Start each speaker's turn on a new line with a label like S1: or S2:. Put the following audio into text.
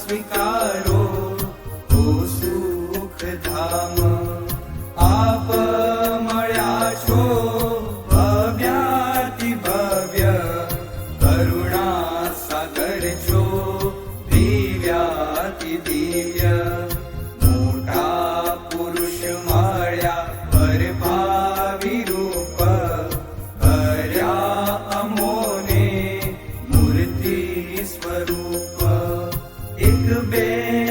S1: स्वीकारो ओ सुख धाम आप मया भव्याति भव्य करुणा सागर छो दिव्याति दिव्य मोटा पुरुष माया पर रूप हर्या अमोने मूर्ति स्वरूप the bed.